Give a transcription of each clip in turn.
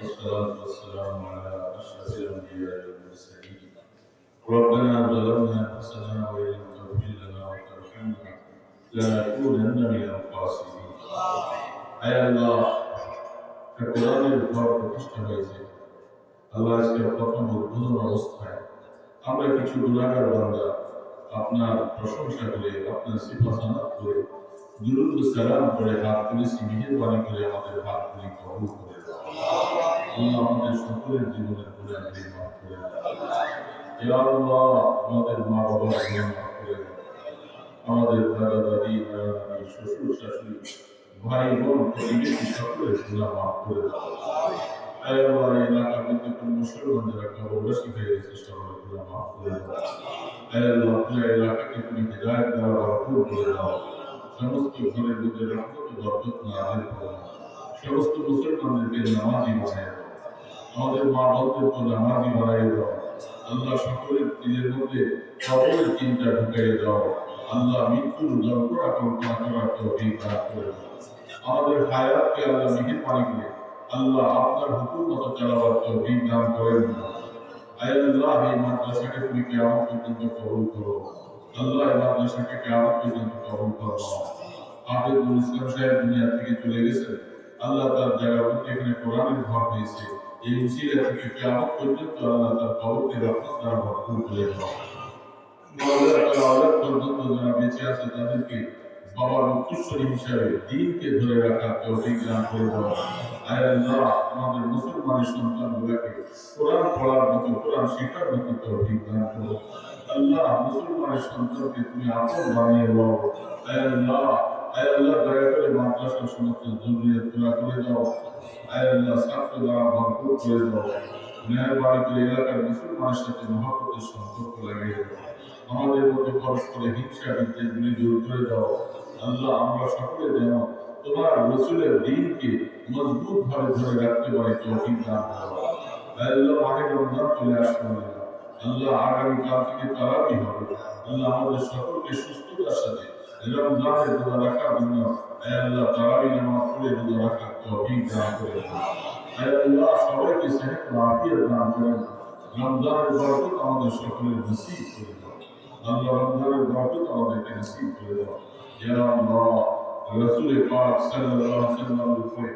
والصلاة والسلام على أشرف الأنبياء والمرسلين ربنا ظلمنا أنفسنا وإن لم تغفر لنا وترحمنا لنكونن من الخاسرين আয় আল্লাহ কোরআনের ঘর প্রতিষ্ঠা হয়েছে আল্লাহ আজকে প্রথম উদ্বোধন অবস্থায় আমরা কিছু গুণাগার বান্দা আপনার প্রশংসা করে আপনার সিফাসানাত করে দুরুদ ও সালাম করে হাত তুলেছি মেহেরবানি করে আমাদের হাত তুলে কবুল করে দাও আল্লাহ আমাদের সকলের জীবনের গুণা দিয়ে মাফ করে আল্লাহ আমাদের মা বাবার গুণা মাফ করে আমাদের দাদা দাদি নানা শ্বশুর শাশুড়ি ভাই বোন প্রতিবেশী সকলের গুণা মাফ করে আল্লাহ এলাকা দাও আমাদের মা বোনদেরকে নামাজি বানায় দাও আল্লাহ সকলের দিলের মধ্যে সকলের চিন্তা ঢুকাই দাও আল্লাহ মৃত্যুর যন্ত্রণা কল্পনা করার তৌফিক দান করে আমাদের হায়াতকে আল্লাহ মিহির পানি করে আল্লাহ আপনার হুকুম মতো চালাবার তৌফিক দান করেন আল্লাহ, এই মাদ্রাসাকে তুমি কিয়ামত পর্যন্ত কবুল করো। আল্লাহ, এই মাদ্রাসাকে কিয়ামত পর্যন্ত কবুল করো। হাফিজুল ইসলাম সাহেব দুনিয়া থেকে চলে গেছেন। আল্লাহ তার জায়গা এখানে কোরআনের ঘর হয়েছে এই উসিলা থেকে কিয়ামত পর্যন্ত আল্লাহ তার কবরকে রহমত দ্বারা ভরপুর করে দাও মাওলা তাআলা আওলাদ পর্যন্ত যারা বেঁচে আছে তাদেরকে বাবার উত্তরসূরি হিসাবে দিনকে ধরে রাখার তৌফিক দান করে দাও আয় আল্লাহ আমাদের মুসলমানের সন্তানগুলোকে কোরআন পড়ার মতো কোরআন শেখার মতো তৌফিক দান করো আল্লাহ মুসলমানের সন্তানকে তুমি আপন বানিয়ে দাও আয় আল্লাহ আয় আল্লাহ দয়া করে মাদ্রাসার সমস্ত জরুরিয়াত পুরা করে দাও আমাদের মধ্যে পরস্পর হিংসা বিদ্বেষগুলি দূর করে সকলকে সুস্থতার সাথে রাখার জন্য আল্লাহ, তারাবি নামাজ তৌফিক দান করে দাও আয় আল্লাহ সবাইকে সেহত আফিয়ত দান করেন রমজানের বরকত আমাদের সকলের নসিব করে দাও আল্লাহ রমজানের বরকত আমাদেরকে নসিব করে দাও ইয়া আল্লাহ রাসূল পাক সাল্লাল্লাহু আলাইহি ওয়াসাল্লামের উপরে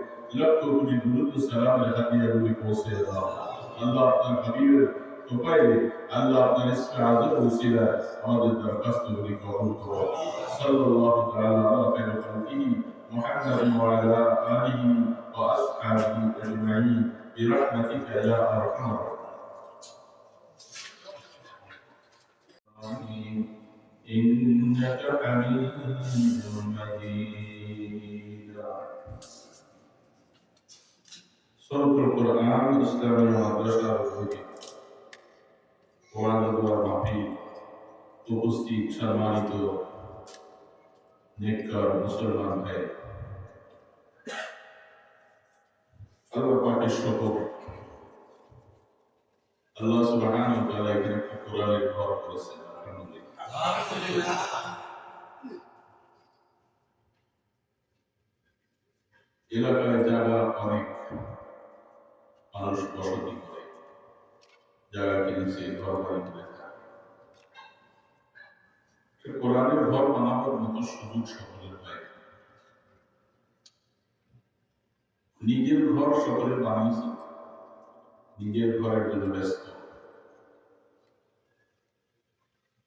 মুহাম্মাদিন ওয়া আলা আলিহি ওয়া আসহাবিহি আজমাইন برحمتك يا ارحم الراحمين إنك حميد مجيد سورة القرآن إسلامي মাদ্রাসা উদ্যোগে কোরআন দোয়া মাহফিল উপস্থিত সম্মানিত নেককার মুসলমান ভাই আল্লাহ পাকের শপথ আল্লাহ সুবহানাহু ওয়া তাআলা এখানে একটা ঘর করেছেন এলাকায় জায়গা অনেক মানুষ বসতি করে জায়গা কিনেছে ঘর বাড়ি করে কোরআনের ঘর বানাবার মতো সুযোগ সকলের হয় না। নিজের ঘর সকলে বানিয়েছে নিজের ঘরের জন্য ব্যস্ত।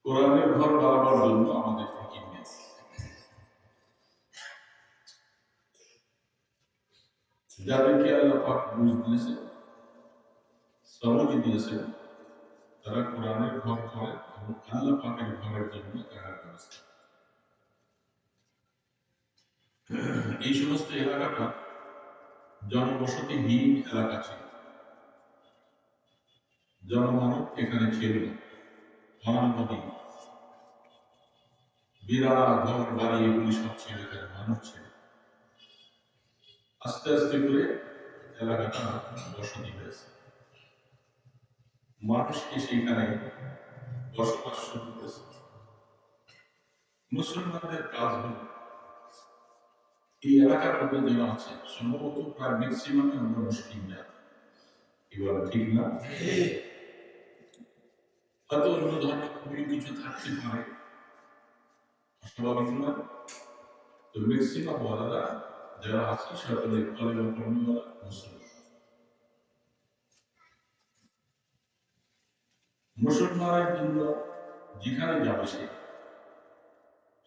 কোরআনের ঘর বানাবার জন্য আমাদের ফিকির নেই যাদেরকে আল্লাহ পাক বুঝ দিয়েছেন সমঝ দিয়েছেন, তারা কোরআনের ঘর করে এবং আল্লাহ পাকের ঘরের জন্য টাকা ব্যবস্থা এই সমস্ত এলাকাটা জনবসতিহীন এলাকা ছিল। জনমানব এখানে ছিল না। অনান্যহীন বিরাট ঘর বাড়ি এগুলি সব ছিল এখানে মানুষ ছিল। আস্তে আস্তে করে এলাকাটা বসতি হয়েছে। মানুষকে সেখানে বসবাস শুরু করেছে। মুসলমানদের কাজ হল এই এলাকার মধ্যে যারা আছে, সম্ভবত প্রায় ম্যাক্সিমামে আমরা মুসলিম জাতি বলে ঠিক না? হয়তো অন্য খুবই কিছু থাকতে পারে। মুসলমানের জন্য যেখানে যাবে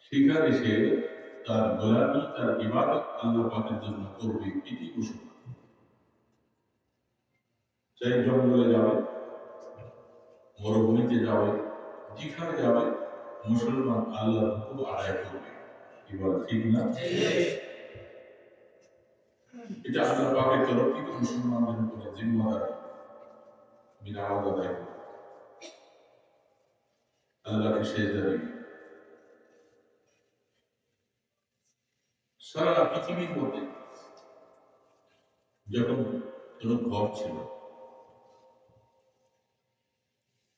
সেখানে সে তার গোলামি তার ইবাদত আল্লাহ পাকের জন্য করবে এটি মুসলমান চাই জঙ্গলে যাবে মরুভূমিতে যাবে যেখানে যাবে মুসলমান আল্লাহর হুকুম আদায় করবে। ঠিক না? এটা আল্লাহ পাকের তরফ থেকে মুসলমানদের উপরে জিম্মাদারি বিনা করবে আল্লাহকে সারা পৃথিবীর মধ্যে যখন কোনো ঘর ছিল,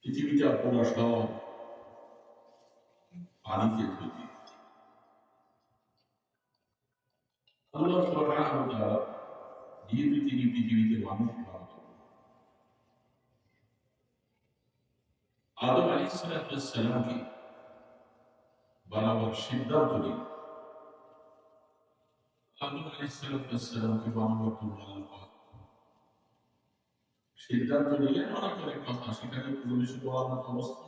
পৃথিবীটা পুরো সব পানিতে তৈরি আল্লাহ সুবহানাহু ওয়া তাআলা যেহেতু তিনি পৃথিবীতে মানুষ আদম সিদ্ধান্ত আদম আলাইহিসসালামকে বানাবার জন্য আল্লাহ পাক সিদ্ধান্ত নিলেন অনেক অনেক কথা। সেখানে পুরো বলার মতো অবস্থা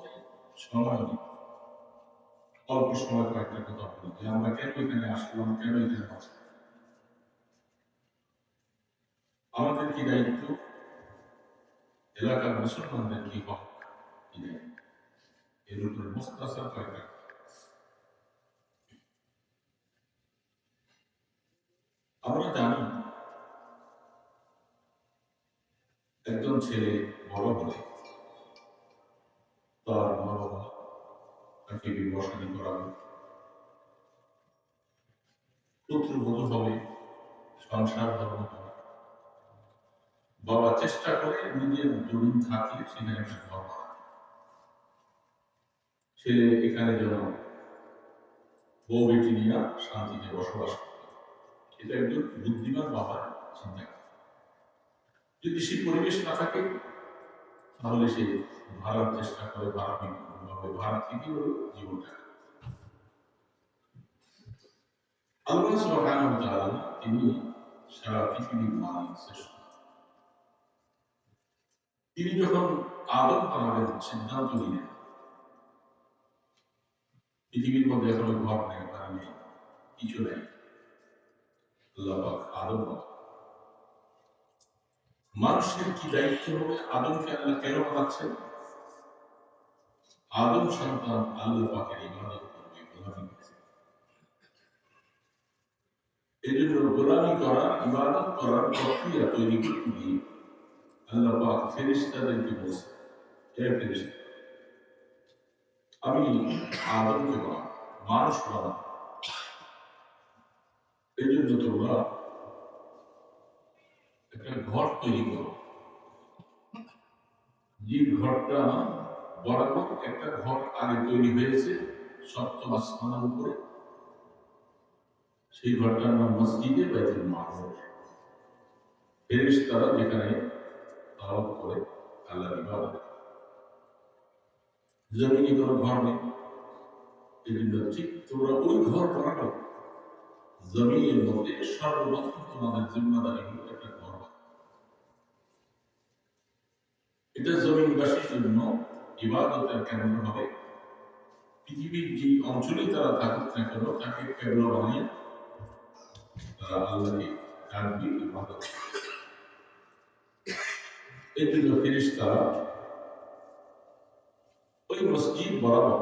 সময় নেই। অল্প সময় কয়েকটা কথা বলি। আমরা কেন এখানে আসলাম, কেন এখানে আসলাম? আমাদের কি দায়িত্ব? এলাকার মুসলমানদের কি হক কি দায়িত্ব। এর উপরে কয়েকটা আমরা জানি একজন ছেলে বড় হলে তার মা বাবা তাকে বিবাসানি করাবে। পুত্রবোধ হবে সংসার ধর্ম হবে। বাবা চেষ্টা করে নিজের জমিন থাকলে সেখানে একটা ঘর ছেলে এখানে যেন বউ বেটি নিয়ে শান্তিতে বসবাস। এটা একজন বুদ্ধিমান বাবার চিন্তা। যদি সে পরিবেশ না থাকে, তাহলে সে ভাড়ার চেষ্টা করে, ভাড়া ভাবে ভাড়া থেকে হলো জীবনটা। আল্লাহ সুবহানাহু তাআলা তিনি সারা পৃথিবীর মালিক শ্রেষ্ঠ। তিনি যখন আদম বানাবেন সিদ্ধান্ত নিলেন, পৃথিবীর মধ্যে এখনও ঘর নেই বাড়ি নেই, কিছু নেই। আল্লাহ আদম মানুষের কি দায়িত্ব হবে? আদমকে আল্লাহ কেন বানাচ্ছেন আদম সন্তান আল্লাহ পাকের ইবাদত করবে, গোলামি এই জন্য গোলামি করা, ইবাদত করার প্রক্রিয়া তৈরি করতে গিয়ে আল্লাহ পাক ফেরেশতাদেরকে বলছে হে ফেরেশতা, আমি আদমকে বানাবো মানুষ বানাবো এই জন্য তোমরা একটা ঘর তৈরি করো। যে ঘরটা বরাবর একটা ঘর আগে তৈরি হয়েছে আসমানের উপরে। সেই ঘরটার নাম মসজিদে মাহমুদ ফেরেশতারা যেখানে তাওয়াফ করে, আল্লাহর ইবাদত। জমিনে কোনো ঘর নেই। ঠিক তোমরা ওই ঘর বানানো জমিনের মধ্যে সর্বপ্রথম তোমাদের জিম্মাদারি হলো একটা ঘর। এটা জমিনবাসীর জন্য ইবাদতের কেন্দ্র হবে পৃথিবীর যে অঞ্চলে তারা থাকুক না কেন, তাকে কেন্দ্র বানিয়ে, তারা আল্লাহকে ইবাদত। এই জন্য ফেরেশতারা ওই মসজিদ বরাবর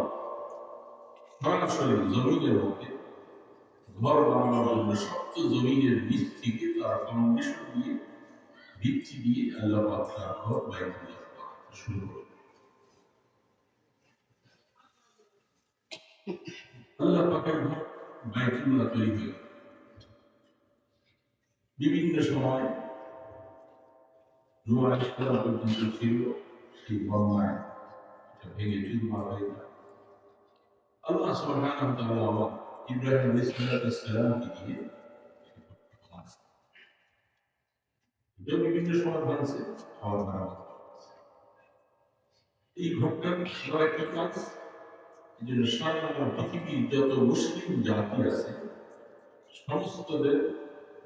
সরাসরি জমিনের মধ্যে ঘর বানানোর জন্য জমিনের নিচ থেকে ফাউন্ডেশন দিয়ে ভিত্তি দিয়ে আল্লাহ ঘর আল্লাহ বিভিন্ন সময় ছিল, সেই বন্যায় ভেঙে আল্লাহ আবার ইব্রাহিম বিভিন্ন হয়েছে। এই কাজ, এই জন্য পৃথিবীর যত মুসলিম জাতি আছে সমস্তদের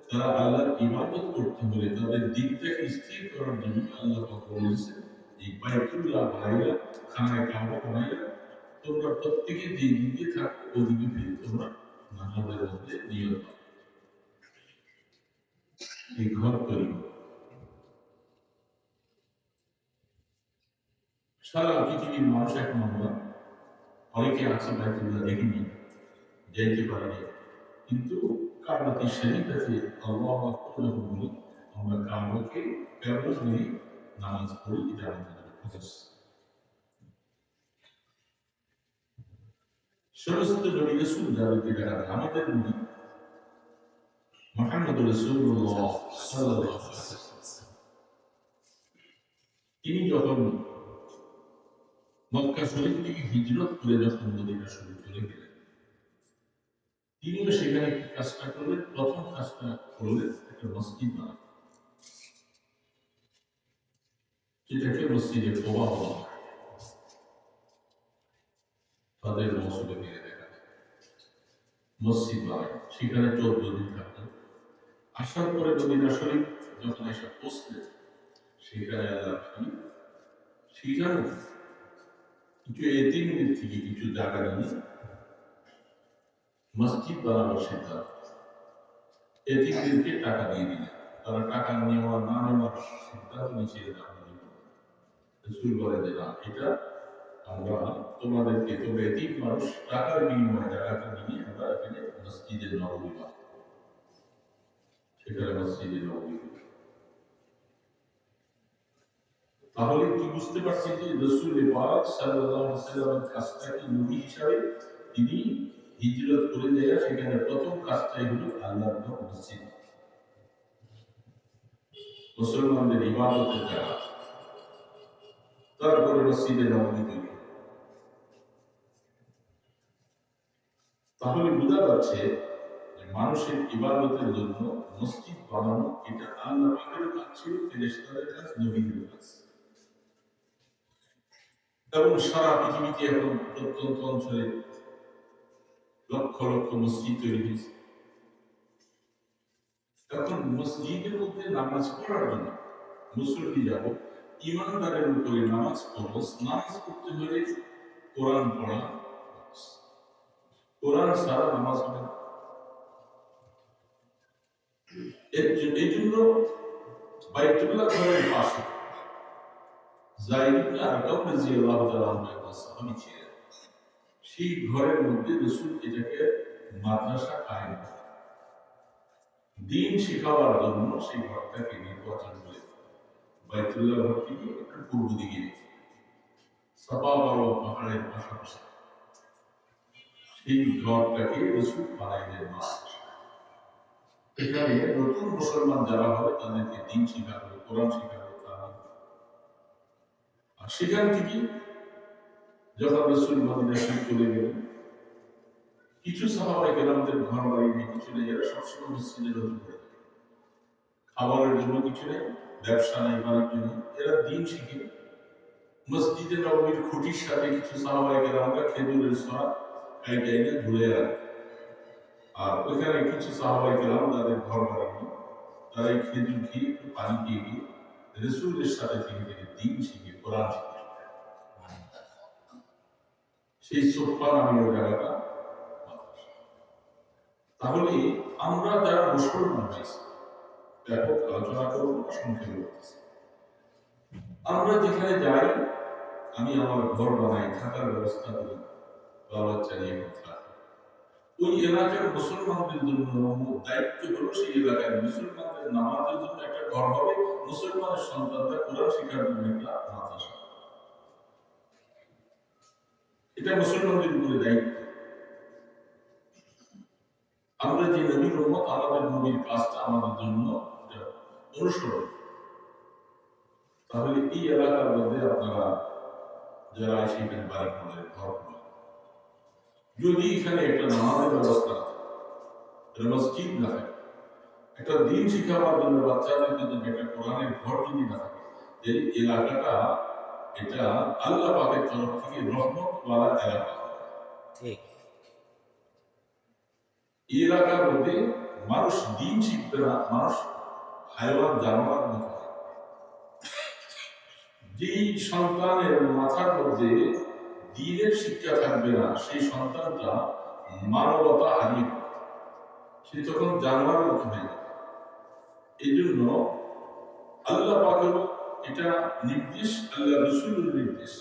তারা আল্লাহর ইবাদত করতে হলে তাদের দিকটাকে স্থির করার জন্য আল্লাহ পাক বলেছেন এই বাইতুল্লাহ বানাইলা খানায় কাবা বানাইলা তোমরা প্রত্যেকে যে দিকে থাকো ওদিকে তোমরা নামাজের মধ্যে তৈরি সারা পৃথিবীর মানুষ এখন আমরা অনেকে আছে বাইতুল্লাহ দেখিনি যাইতে পারিনি কিন্তু কাবাতি শরীফ আছে আল্লাহ আকবার বলি আমরা কাবাকে মিলে নামাজ পড়ি, এটা আমাদের সমস্ত নবী রসুল যাদেরকে দেখা আমাদের নবী মোহাম্মদ রসুল্লাহ। তিনি যখন মক্কা শরীফ থেকে হিজরত করে যখন মদিনা শরীফ চলে গেলেন, তিনিও সেখানে একটি কাজটা করলেন। প্রথম কাজটা করলেন একটা মসজিদ বানান যেটাকে মসজিদে কোবা বলা হয়। তাদের মসজিদে মেরে দেখা। মসজিদ বানায় সেখানে চোদ্দ দিন থাকলেন আসার পরে মদিনা শরীফ যখন এসে পৌঁছলেন সেখানে আল্লাহ কি সেখানে কিছু এতিমদের থেকে কিছু জায়গা নিয়ে মসজিদ বানানোর সিদ্ধান্ত। এতিমদেরকে টাকা দিয়ে দিলেন। তারা টাকা নেওয়া না নেওয়ার সিদ্ধান্ত নিচে রসুল বলে না, এটা আমরা তোমাদেরকে মানুষ টাকার বিনিময়ে নিয়ে আমরা এখানে বানাবো সেখানে তাহলে কি বুঝতে পারছি যে রসুল পাক আলাইহি ওয়াসাল্লামের কাজটাকে নবী হিসাবে তিনি হিজরত করে যায় সেখানে প্রথম কাজটাই হলো আল্লাহর মসজিদ। মুসলমানদের ইবাদতের জায়গা তারপরে মসজিদে নবমী তৈরি হলো। তাহলে বোঝা যাচ্ছে মানুষের ইবাদতের জন্য মসজিদ বানানো এটা আল্লাহ পাকের কাজ ছিল ফেরেশতাদের কাজ নবীদের কাজ এবং সারা পৃথিবীতে এখন প্রত্যন্ত অঞ্চলে লক্ষ লক্ষ মসজিদ তৈরি হয়েছে এখন মসজিদের মধ্যে নামাজ পড়ার জন্য মুসল্লি যাব, ইমানদারের উপরে নামাজ ফরজ নামাজ পড়তে হলে কোরআন পড়া। কোরআন ছাড়া নামাজ হবে না। এই জন্য বাইতুল্লাহ ঘরের পাশে জাইদ আরকাম রাদিয়াল্লাহু তাআলা আনহু একজন সাহাবী ছিলেন সেই ঘরের মধ্যে রাসূল এটাকে মাদ্রাসা কায়েম। দিন শেখাবার জন্য সেই ঘরটাকে নির্বাচন করে বাইতুল্লাহ ঘর থেকে একটু পূর্ব দিকে সাফা বারো পাহাড়ের পাশাপাশি সেই ঘরটাকে রসুল এখানে নতুন মুসলমান যারা হবে, তাদেরকে দিন কোরআন তারা আর সেখান থেকে যখন রসুল গেলেন, কিছু সাহাবাই কেরামদের ঘর বাড়ি রেখে চলে যারা সবসময় মসজিদের নতুন করে খাবারের জন্য কিছু নেই, ব্যবসা নেই, বাণিজ্য জন্য এরা দিন শিখে মসজিদে নবমীর খুঁটির সাথে কিছু সাহাবাই কেরামরা খেজুরের সরা ঝুলে রাখে আর ওইখানে কিছু সাহাবাই কেরাম তাদের ঘর তারা এই খেজুর খেয়ে একটু পানি গিয়ে সাথে থেকে থেকে দিন শিখে কোরআন শিখে সেই জায়গাটা তাহলে আমরা যারা মুসলমান হয়েছি ব্যাপক আলোচনা করব সংক্ষেপে আমরা যেখানে যাই, আমি আমার ঘর বানাই, থাকার ব্যবস্থা করি। বাবা চালিয়ে কথা। ওই এলাকার মুসলমানদের জন্য দায়িত্ব হলো সেই এলাকার মুসলমানদের নামাজের জন্য একটা ঘর হবে। মুসলমানের সন্তানরা কোরআন জন্য একটা মাদ্রাসা এটা মুসলমানদের উপরে দায়িত্ব। আমরা যে নবীর উম্মত, আমাদের নবীর কাজটা আমাদের জন্য অনুসরণ। তাহলে এই এলাকার মধ্যে আপনারা যারা সেখানে বাড়ি ঘর যদি এখানে একটা নামাজের ব্যবস্থা একটা মসজিদ না থাকে একটা দিন শিখাবার জন্য বাচ্চাদের জন্য একটা কোরআনের ঘর যদি না থাকে এই এলাকাটা এটা আল্লাহ পাকের তরফ থেকে রহমত ওয়ালা এলাকা। ঠিক এই এলাকার মধ্যে মানুষ দিন শিখবে না মানুষ হাইওয়ান জানোয়ার মতো। যেই সন্তানের মাথার মধ্যে দিনের শিক্ষা থাকবে না, সেই সন্তানটা মানবতা হারিয়ে সে তখন হয়ে যাবে। এই জন্য আল্লাহ পাকের এটা নির্দেশ, আল্লাহ রসুলের নির্দেশ।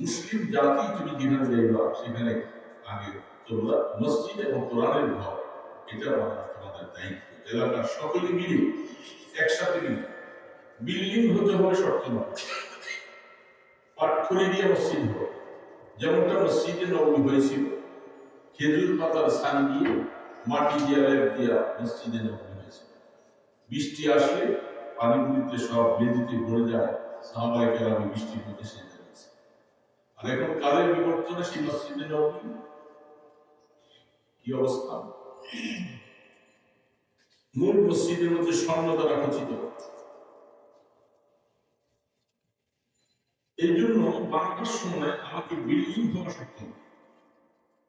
মুসলিম জাতি তুমি যেখানে যাইবা সেখানে আগে তোমরা মসজিদ এবং কোরআনের ঘর, এটা তোমাদের দায়িত্ব। এলাকার সকলে মিলে, একসাথে মিলে। বিল্ডিং হতে হবে শর্ত নয় পাটখড়ি দিয়ে মসজিদ হবে। যেমনটা মসজিদে নবমী হয়েছিল, খেজুর পাতার সান দিয়ে মাটি দিয়ে লেপ দিয়া মসজিদে নবমী হয়েছিল। বৃষ্টি আসলে পানিগুলিতে সব বেদিতে ভরে যায় সাহাবাই কেরামে মধ্যে সেজে গেছে আর এখন কালের বিবর্তনে সেই মসজিদে নবমী? কি অবস্থা? মূল মসজিদের মধ্যে স্বর্ণ দ্বারা খচিত। এই জন্য বাংলার সময় আমাকে বিল্ডিং হওয়া সক্ষম।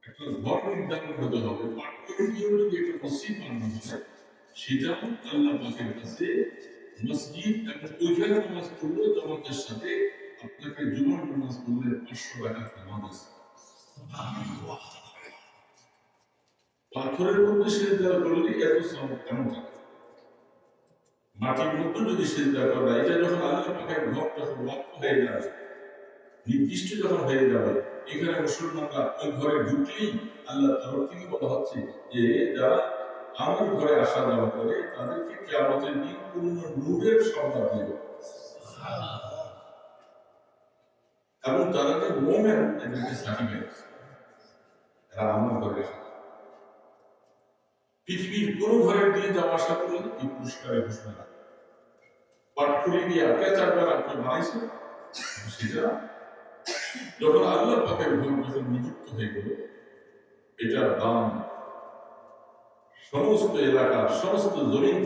একটা ঘর নির্ধারণ হতে হবে। পাঠ যদি একটা মসজিদ বানানো হয় সেটাও আল্লাহ পাকের কাছে মসজিদ এবং ওইখানে নামাজ পড়লে জমাতের সাথে আপনাকে জুমার নামাজ পড়লে পাঁচশো টাকা নামাজ পাথরের মধ্যে সেজদা করলে এত সব কেমন থাকে মাটির মধ্যে যদি সেজদা করা এটা যখন আল্লাহ পাকের ঘর যখন লক্ষ্য হয়ে যাবে নির্দিষ্ট যখন হয়ে যাবে, এখানে মুসলমানরা ওই ঘরে ঢুকলেই আল্লাহ তরফ থেকে বলা হচ্ছে যে যারা আমার ঘরে আসা যাওয়া করে, তাদেরকে কেমতের দিন পূর্ণ নূরের সংবাদ দেবে। এবং তারা যে মোমেন এদেরকে সার্টিফিকেট এরা আমার ঘরে পৃথিবীর কোন ঘরের দিয়ে যাওয়া আসা করে এই পুরস্কারের ঘোষণা পাঠ করে দিয়ে অত্যাচার দ্বারা আপনি বানাইছেন সেটা যখন আল্লাহ পাকের ঘর নিযুক্ত হয়ে গেল, এটার দাম সমস্ত এলাকার সমস্ত জমিন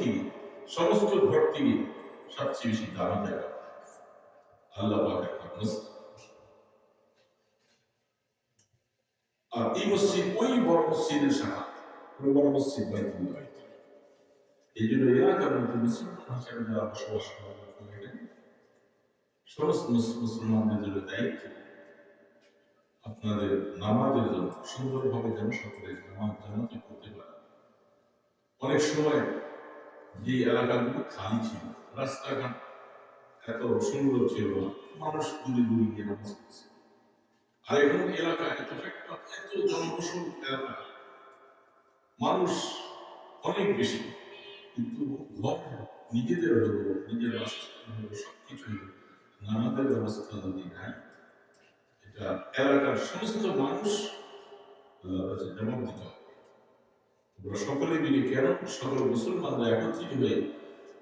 সমস্ত ঘর সবচেয়ে বেশি দামি জায়গা। আল্লাহ ঘর আর এই মসজিদ ওই বড় মসজিদের শাখা। বড় মসজিদ এই জন্য এলাকার মধ্যে মুসলমান হিসাবে যারা বসবাস সমস্ত মুসলমানদের জন্য দায়িত্ব। আপনাদের নামাজের জন্য সুন্দরভাবে যেন সকলে নামাজ জানাতে করতে পারে। অনেক সময় যে এলাকাগুলো খালি ছিল, রাস্তাঘাট এত সুন্দর ছিল না, মানুষ দূরে দূরে গিয়ে নামাজ পড়ছে। আর এখন এলাকা এত, একটা এত জনবসল এলাকা। মানুষ অনেক বেশি, কিন্তু নিজেদের নিজের বাসস্থান হলো সবকিছু নামাজের ব্যবস্থা যদি এটা এলাকার সমস্ত মানুষ হবে আমরা সকলে মিলে কেন সকল মুসলমানরা একত্রিত হয়ে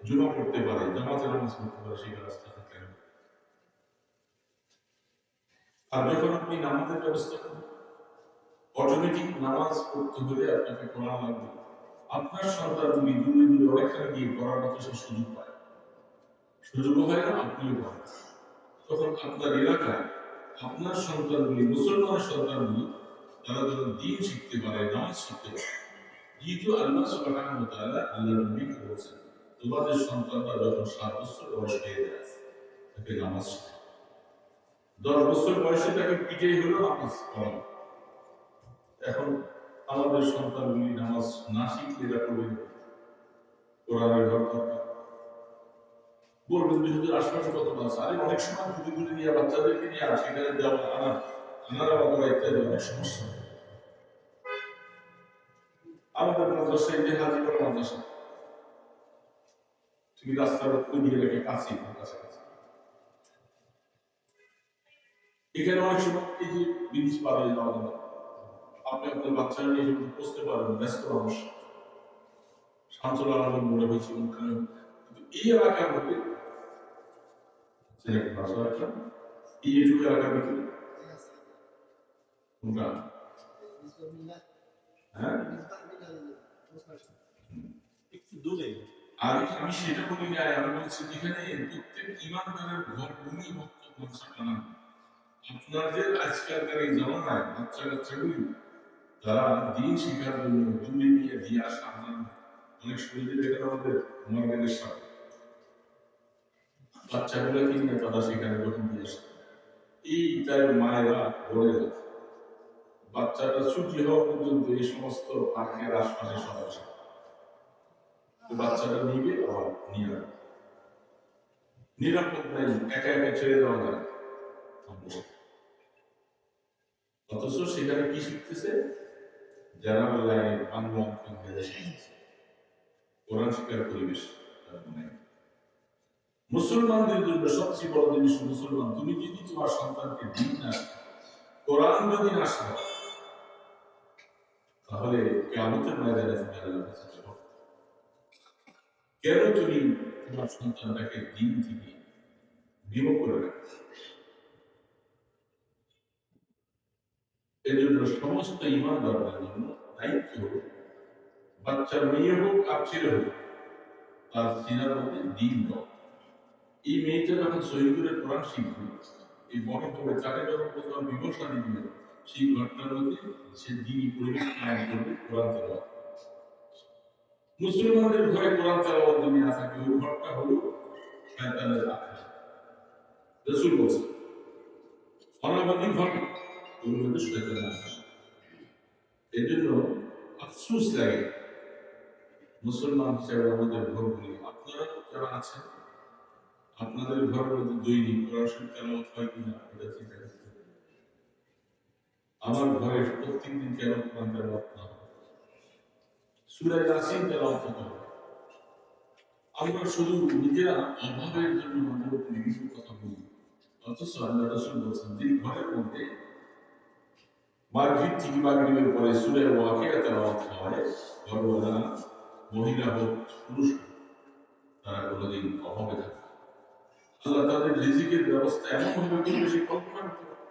জমা করতে পারে জামাতে নামাজ পড়তে পারে, সেই ব্যবস্থাটা কেন? আর যখন আপনি নামাজের ব্যবস্থা করবেন অটোমেটিক নামাজ পড়তে হলে আপনাকে কোরআন লাগবে। আপনার সন্তানগুলি দূরে দূরে অনেকখানে গিয়ে পড়ার মতো সে সুযোগ পায়। সুযোগ হয় না, আপনিও পান। তখন আপনার এলাকায় আপনার সন্তানগুলি মুসলমানের সন্তানগুলি তারা যেন দিন শিখতে পারে, নামাজ শিখতে পারে। যেহেতু আল্লাহ তাআলা আল্লাহ নবীকে বলেছেন, তোমাদের সন্তানরা যখন সাত বছর বয়স হয়ে যায়, তাকে নামাজ শেখাও। দশ বছর বয়সে তাকে পিঠেই হলো নামাজ পড়ানো। এখন আমাদের সন্তানগুলি নামাজ না শিখলে এরা করবে কোরআনের ঘর দরকার বলবেন যে হুজুর আশপাশে কত আছে। আরে অনেক সময় ঘুরে ঘুরে নিয়ে বাচ্চাদেরকে নিয়ে আর সেখানে যাওয়া আনা, আনারা বাবা ইত্যাদি অনেক সমস্যা আমাদের মাদ্রাসা এই যে হাজিপুর মাদ্রাসা, তুমি রাস্তার দিকে রেখে কাছে এখানে অনেক সময় এই যে পার হয়ে যাওয়া আপনি আপনার বাচ্চারা নিয়ে বসতে পারবেন, ব্যস্ত মানুষ শান্তলা আলম মনে ওখানে এই এলাকার মধ্যে সেটা ভাষা একটা এই যেটুকু এলাকার ভিতরে? কোনটা? হ্যাঁ? দূরে। আর আমি সেটা বলি না আমি বলছি যেখানে প্রত্যেক ইমানদারের ঘর ভূমি ভক্ত মাদ্রাসা আপনাদের আজকালকার এই জমানায় বাচ্চা কাচ্চাগুলি তারা দিন শিখার জন্য দূরে নিয়ে দিয়ে আসা অনেক সুবিধা দেখেন আমাদের মর্গানের সাথে। বাচ্চাগুলো কিনে তারা সেখানে যখন দিয়ে আসে। এই তাই মায়েরা বলে বাচ্চাটা ছুটি হওয়া পর্যন্ত এই সমস্ত পার্কের আশপাশে সব আসে। বাচ্চাটা নিবে আবার নিয়ে নিরাপদ নাই, একা একা ছেড়ে দেওয়া যায়। অথচ সেখানে কি শিখতেছে? যারা লাইনে বাংলা কোরআন শিক্ষার পরিবেশ তার নাই। মুসলমানদের জন্য সবচেয়ে বড় জিনিস মুসলমান। তুমি যদি তোমার সন্তানকে দিন না কোরআন যদি না তাহলে কেমতের ময়দানে তুমি কেন তুমি তোমার সন্তানটাকে দিন থেকে বিমুখ করে রাখছো এজন্য সমস্ত ইমানদারদের জন্য দায়িত্ব হলো মেয়ে হোক আর ছেলে হোক, তার সিনার মধ্যে দিন দাও। এই মেয়েটা যখন সহি করে কোরআন শিখবে, এই বড় করে তাকে যখন কোথাও দিবে সেই ঘটনার মধ্যে সে দিনই পরিবেশ কোরআন মুসলমানদের ঘরে কোরআন তেলাওয়াত না থাকে, ওই ঘরটা হলো শয়তানের আখড়া রসুল বলছে ঘর? ওর মধ্যে শয়তানের জন্য আফসোস লাগে। মুসলমান হিসেবে আমাদের ঘরগুলি আপনারা যারা আছেন আপনাদের ঘরের মধ্যে দৈনিক শরীফ তেলাওয়াত হয় কিনা, এটা চিন্তা করতে আমার ঘরে প্রত্যেকদিন কেন কোরআন তেলাওয়াত না হয়? সূরা ইয়াসিন তেলাওয়াত হবে। আমরা শুধু নিজেরা অভাবের জন্য উপর বিভিন্ন কথা বলি, অথচ আল্লাহ রাসূল বলছেন যে ঘরের মধ্যে মাগরিব থেকে মাগরিবের পরে সূরা ওয়াকিয়া তেলাওয়াত হয়। ঘরওয়ালা, মহিলা হোক, পুরুষ তারা কোনোদিন অভাবে থাকে না। আল্লাহ তাদের রিজিকের ব্যবস্থা এমন করবে সে কল্পনা করতে পারে।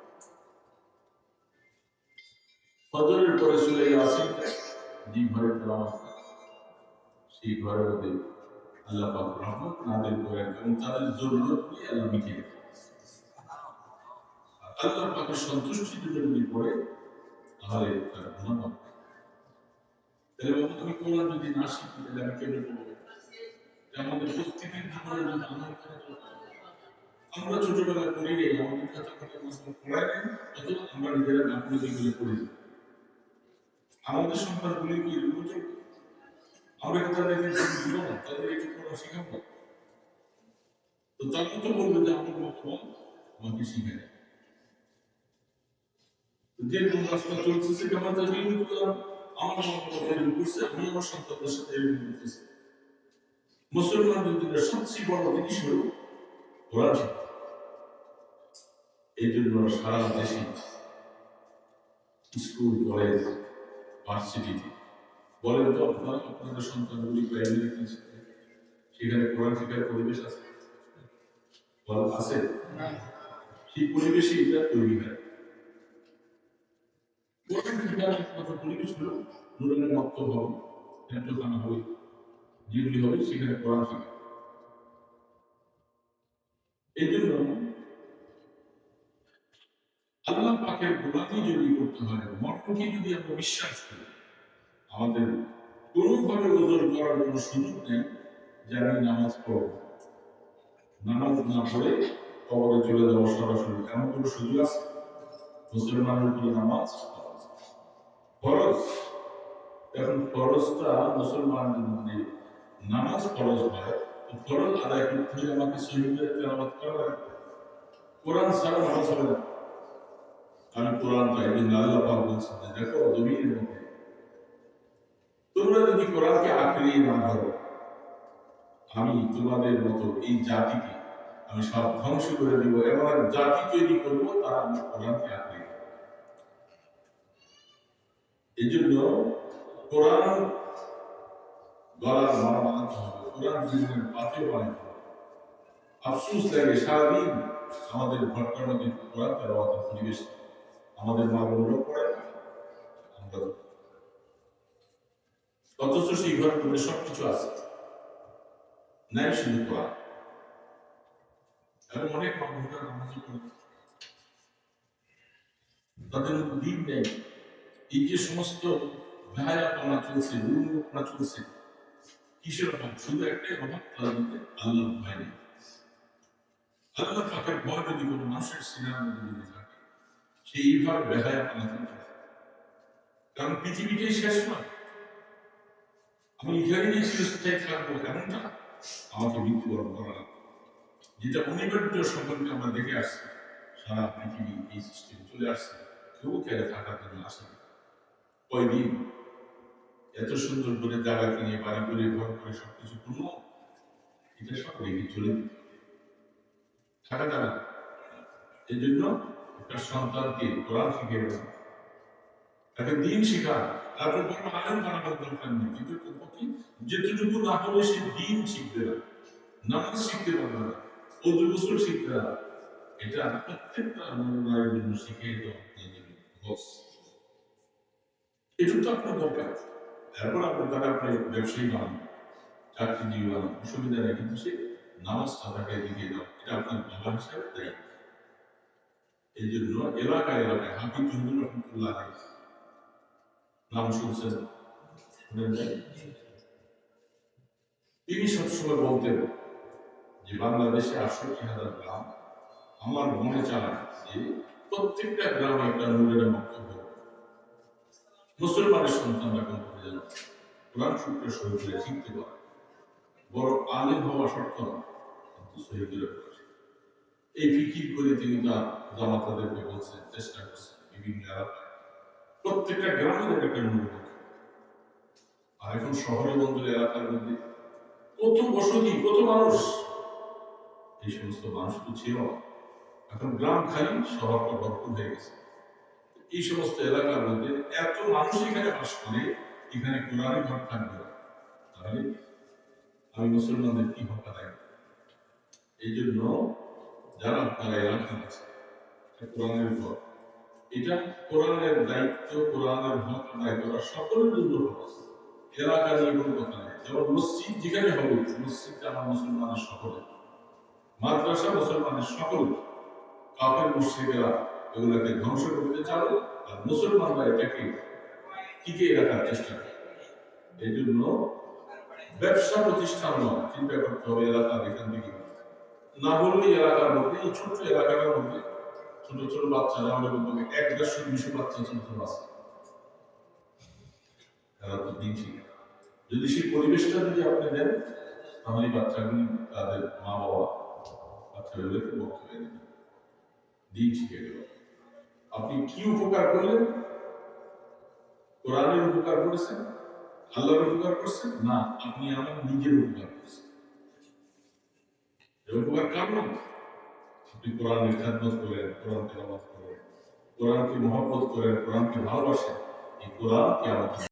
ফজরের পরে সুরে আসেন যে ঘরে সেই ঘরের মধ্যে আল্লাহ পাক রহমত এবং তাদের জরুরতগুলি আল্লাহ মিটিয়ে। আল্লাহ পাকের যদি পড়ে, তাহলে তার তাহলে বাবা, তুমি যদি না শিখি তাহলে আমি কেমনে আমাদের প্রত্যেকের। আমরা ছোটবেলা পড়ি নেই আমাদের কথা কথা মাস্টার পড়ায় নেই অথবা আমরা নিজেরা না পড়ে যেগুলো পড়ি। আমাদের সন্তানগুলি কি? আমরা কি দিব না পড়া শেখাবো তো তারা তো বলবে যে আমার আমাকে। যে চলছে আমাদের নিয়মিত। আমার করছে, আমি আমার সন্তানদের সাথে মুসলমানদের সবচেয়ে বড় জিনিস হল শিক্ষা। এই জন্য সারা দেশে স্কুল কলেজ ভার্সিটিতে বলেন তো আপনারা আপনাদের সন্তানগুলি প্রাইমারিতে শিখে সেখানে কোরআন শিক্ষার পরিবেশ আছে? বল আছে? সেই পরিবেশে এটা তৈরি হয়। কোরআন শিক্ষার একমাত্র পরিবেশ হলো? নুরানের মক্তব হবে হবে যেগুলি হবে সেখানে কোরআন শিক্ষা এই জন্য আল্লাহ গোলামি যদি করতে হয়, মর্মকে যদি আমরা বিশ্বাস করি, আমাদের কোনোভাবে ওজন করার সুযোগ যে আমি নামাজ পড়ব নামাজ না পড়ে কবরে চলে যাওয়া সরাসরি এমন কোনো সুযোগ আছে? মুসলমানের উপরে নামাজ ফরজ। এখন ফরজটা মুসলমানদের মধ্যে নামাজ ফরজ হয় ফরজ আদায় করতে হলে আমাকে তেলাওয়াত করা। কোরআন ছাড়া নামাজ না। আমি কোরআন আল্লাহ পাক যে, দেখো মধ্যে তোমরা যদি কোরআনকে আঁকড়িয়ে না ধরো, আমি তোমাদের মতো এই জাতিকে আমি সব ধ্বংস করে দিব। এমন এক জাতি তৈরি করব, তারা আমি কোরআনকে আঁকড়িয়ে। এই জন্য কোরআন গলার মারা হবে। লাগে, সারাদিন আমাদের কোরআন তেলাওয়াতের পরিবেশ আমাদের মা অথচ সেই ঘরের মধ্যে সবকিছু আছে। নাই শুধু কোরআন এবং অনেক নামাজ পড়ে। তাদের দিন নেই। এই যে সমস্ত ভায়াপনা চলছে উন্মুখনা চলছে কিসের অভাব? শুধু একটাই অভাব তাদের মধ্যে আল্লাহ ভয় নেই আল্লাহ পাকের ভয় যদি কোনো মানুষের সিনেমার মধ্যে থাকে, সে এইভাবে বেহায়াপনা চলতে থাকে। কারণ পৃথিবীটাই শেষ নয়। আমি এখানেই চিরস্থায়ী থাকব এমনটা আমাকে মৃত্যুবরণ করা। যেটা অনিবার্য সম্পর্কে আমরা দেখে আসছি। সারা পৃথিবী এই সিস্টেমে চলে আসছে। কেউ কেড়ে থাকার জন্য আসে না। কয়দিন? এত সুন্দর করে জায়গা কিনে বাড়ি করে, ঘর করে সবকিছু করল। এটা সব রেখে চলে থাকা এই জন্য একটা সন্তানকে কোরআন শিখে দেওয়া। তাকে দিন শেখা। তারপর কোনো বানাবার দরকার নেই। কিন্তু যেটুকু না হলে সে দিন শিখবে না। নামাজ শিখতে পারবে না। শিখবে না। এটা প্রত্যেকটা মনোনয়ের জন্য শিখে বস। এটুকু তো আপনার দরকার। এরপর আপনার দ্বারা আপনি ব্যবসায়ী বানান চাকরিজীবী বানান অসুবিধা নেই কিন্তু সে নামাজটা তাকে দিকে দাও এটা আপনার বাবা হিসাবে দায়িত্ব এই জন্য এলাকায় এলাকায় হাফিজ চন্দ্র রহমতুল্লাহ নাম শুনছেন? তিনি সবসময় বলতেন যে বাংলাদেশে আটষট্টি হাজার গ্রাম আমার মনে চায় যে প্রত্যেকটা গ্রামে একটা নূরের বক্তব্য মুসলমানের সন্তানরা কোন করে যেন কোরআন সূত্র সহি করে শিখতে পারে বড় আলেম হওয়া শর্ত না, কিন্তু এই ফিকির করে তিনি তার জামাতাদেরকে বলছেন চেষ্টা করছেন বিভিন্ন এলাকায়। প্রত্যেকটা গ্রামের একটা বক্তব্য। আর এখন শহরে বন্দর এলাকার মধ্যে কত বসতি, কত মানুষ, এই সমস্ত মানুষ তো ছিল এখন গ্রাম খালি, শহরটা ভরপুর হয়ে গেছে। এই সমস্ত এলাকার মধ্যে এত মানুষ এখানে বাস করে এখানে কোরআনের ঘর থাকবে। তাহলে আমি মুসলমানদের কি হক আদায় এই জন্য যারা আপনারা এলাকা আছে কোরআনের ঘর এটা কোরআনের দায়িত্ব, কোরআনের হক আদায় করা সকলের জন্য খরচ এলাকা নিয়ে কোনো কথা নেই। যেমন মসজিদ যেখানে হবে, মসজিদটা আমার মুসলমানের সকলে মাদ্রাসা মুসলমানের সকল কাপের মুসজিদেরা এগুলাকে ধ্বংস করতে চাবে আর মুসলমানরা এটাকে টিকিয়ে রাখার চেষ্টা করে? এই জন্য ব্যবসা প্রতিষ্ঠান নয়, চিন্তা করতে হবে এলাকার এখান থেকে। না এলাকার মধ্যে, এই ছোট্ট এলাকাটার মধ্যে ছোট ছোট বাচ্চারা আমাদের মধ্যে এক দেড়শো দুশো বাচ্চা ছোট ছোট আছে। তারা তো দিন যদি সেই পরিবেশটা যদি আপনি দেন, তাহলে বাচ্চাগুলি তাদের মা বাবা বাচ্চাগুলোকে বক্তব্য দিন শিখে আপনি কি উপকার করলেন? কোরআনের উপকার করেছেন? আল্লাহর উপকার করছেন? না, আপনি আমার নিজের উপকার করছেন। এর উপকার কার আপনি কোরআনের খেদমত করেন, কোরআন তেলাওয়াত করেন, কোরআনকে মহব্বত করেন, কোরআনকে ভালোবাসেন, এই কোরআনকে আমাকে